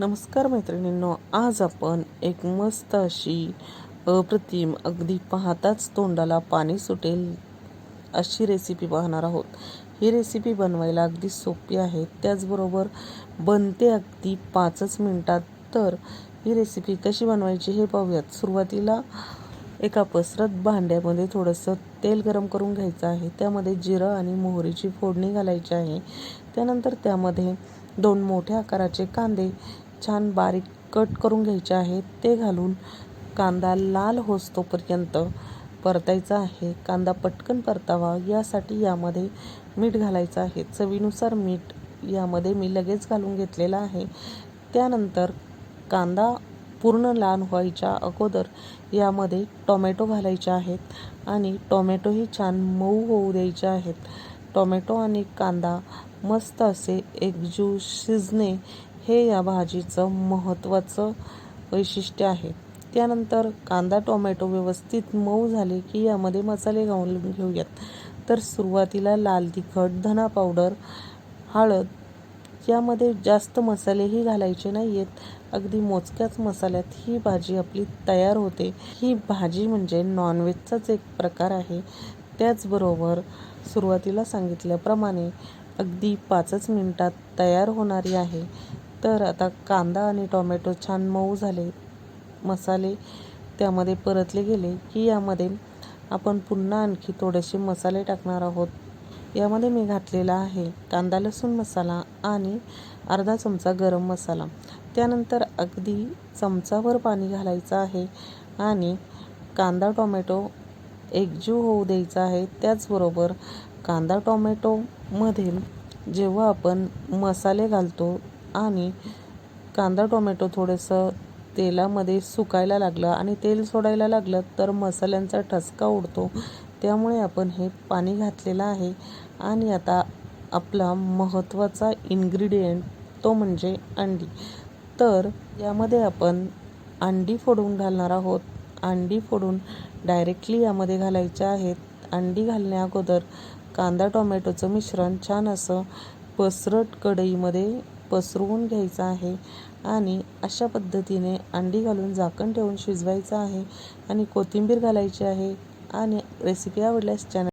नमस्कार मैत्रिणींनो आज आपण एक मस्त अशी अप्रतिम अगदी पाहताच तोंडाला पाणी सुटेल अशी रेसिपी पाहणार आहोत. ही रेसिपी बनवायला अगदी सोपी आहे. त्याचबरोबर बनते अगदी पाचच मिनटात. तर ही रेसिपी कशी बनवायची हे पाहूयात. सुरुवातीला एका पसरत भांड्यामध्ये थोडंसं तेल गरम करून घ्यायचं आहे. त्यामध्ये जिरं आणि मोहरीची फोडणी घालायची आहे. त्यानंतर त्यामध्ये दोन मोठ्या आकाराचे कांदे छान बारीक कट करून घ्यायचे आहे. ते घालून कांदा लाल होस्तोपर्यंत परतायचा आहे. कांदा पटकन परतावा. यासाठी यामध्ये मीठ घालायचं आहे. चवीनुसार मीठ यामध्ये मी लगेच घालून घेतलेलं आहे. त्यानंतर कांदा पूर्ण लाल व्हायच्या अगोदर यामध्ये टोमॅटो घालायचे आहेत आणि टोमॅटोही छान मऊ होऊ द्यायचे आहेत. टोमॅटो आणि कांदा मस्त असे एकजू शिजणे हे या भाजीचं महत्त्वाचं वैशिष्ट्य आहे. त्यानंतर कांदा टोमॅटो व्यवस्थित मऊ झाले की यामध्ये मसाले घालून घेऊयात. तर सुरुवातीला लाल तिखट धना पावडर हळद यामध्ये जास्त मसालेही घालायचे नाही आहेत अगदी मोजक्याच मसाल्यात ही भाजी आपली तयार होते. ही भाजी म्हणजे नॉनव्हेजचाच एक प्रकार आहे. त्याचबरोबर सुरुवातीला सांगितल्याप्रमाणे अगदी पाचच मिनटात तयार होणारी आहे. तर आता कांदा आणि टोमॅटो छान मऊ झाले. मसाले त्यामध्ये परतले गेले की यामध्ये आपण पुन्हा आणखी थोडेसे मसाले टाकणार आहोत. यामध्ये मी घातलेला आहे कांदा लसूण मसाला आणि अर्धा चमचा गरम मसाला. त्यानंतर अगदी चमचाभर पाणी घालायचं आहे आणि कांदा टोमॅटो एकजीव होऊ द्यायचा आहे. त्याचबरोबर कांदा टोमॅटोमध्ये जेव्हा आपण मसाले घालतो आणि कांदा टोमॅटो थोडंसं तेलामध्ये सुकायला लागलं आणि तेल सोडायला लागलं तर मसाल्यांचा ठसका उडतो. त्यामुळे आपण हे पाणी घातलेलं आहे. आणि आता आपला महत्त्वाचा इन्ग्रेडियंट तो म्हणजे अंडी. तर यामध्ये आपण अंडी फोडून घालणार आहोत. अंडी फोडून डायरेक्टली यामध्ये घालायचे आहेत. अंडी घालण्या अगोदर कांदा टोमॅटोचं मिश्रण छान असं पसरट कढईमध्ये पसरवून घ्यायचं आहे आणि अशा पद्धतीने अंडी घालून झाकण ठेवून शिजवायचं आहे आणि कोथिंबीर घालायची आहे आणि रेसिपी आवडल्यास चॅनल